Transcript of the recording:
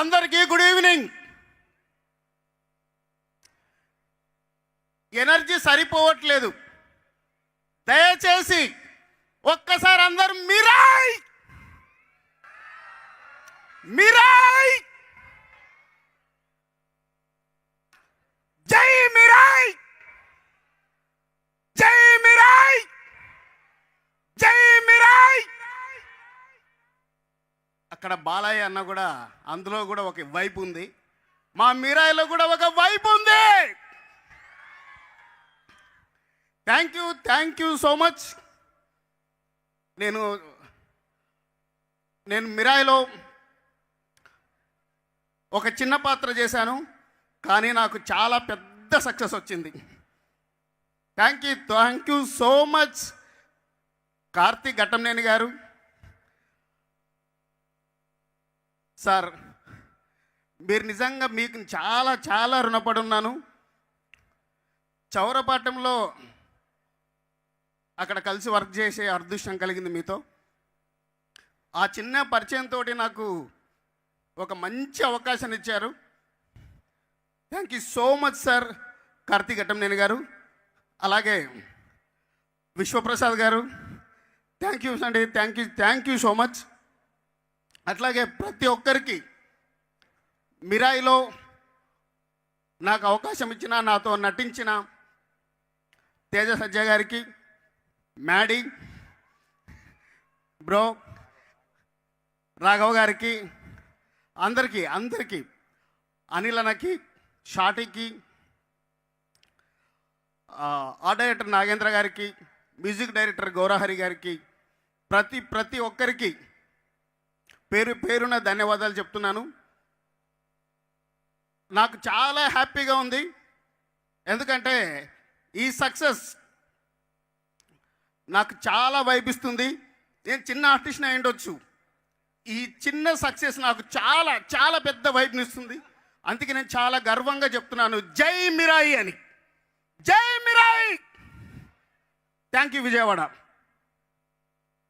అందరికీ good evening. Energy సరిపోవట్లేదు. దయచేసి ఒక్కసారి అందరు మిరాయ్! మిరాయ్ జై మిరాయ్ జై మిరాయ్ జై మిరాయ్ అక్కడ బాలయ్య అన్న కూడా అందులో కూడా ఒక వైపు ఉంది. మా మీరాయిలో కూడా ఒక వైపు ఉంది. Thank you thank you so much నేను నేను మిరాయిలో ఒక చిన్న పాత్ర చేశాను కానీ నాకు చాలా పెద్ద సక్సెస్ వచ్చింది. Thank you thank you so much Karthik Ghattamaneni గారు. సార్ మీరు నిజంగా మీకు చాలా చాలా రుణపడి ఉన్నాను చౌరపాటంలో అక్కడ కలిసి వర్క్ చేసే అదృష్టం కలిగింది మీతో. ఆ చిన్న పరిచయంతో నాకు ఒక మంచి అవకాశం ఇచ్చారు. Thank you so much sir Karthik Ghattamaneni గారు. అలాగే విశ్వప్రసాద్ గారు. థ్యాంక్ యూ అండి thank you thank you so much. అట్లాగే ప్రతి ఒక్కరికి మిరాయిలో నాకు అవకాశం ఇచ్చిన నాతో నటించిన తేజ సజ్జ గారికి మ్యాడీ బ్రో రాఘవ్ గారికి అందరికీ అందరికీ అనిలనకి షాటికి ఆ, ఆర్ట్ డైరెక్టర్ నాగేంద్ర గారికి మ్యూజిక్ డైరెక్టర్ గౌరహరి గారికి ప్రతి ప్రతి ఒక్కరికి పేరు పేరున ధన్యవాదాలు చెప్తున్నాను. నాకు చాలా హ్యాపీగా ఉంది. ఎందుకంటే ఈ సక్సెస్ నాకు చాలా వైపిస్తుంది నేను చిన్న ఆర్టిస్ట్ అయి ఉండొచ్చు. ఈ చిన్న సక్సెస్ నాకు చాలా చాలా పెద్ద వైపునిస్తుంది అందుకే నేను చాలా గర్వంగా చెప్తున్నాను. జై మిరాయి అని. జై మిరాయి! Thank you Vijayawada.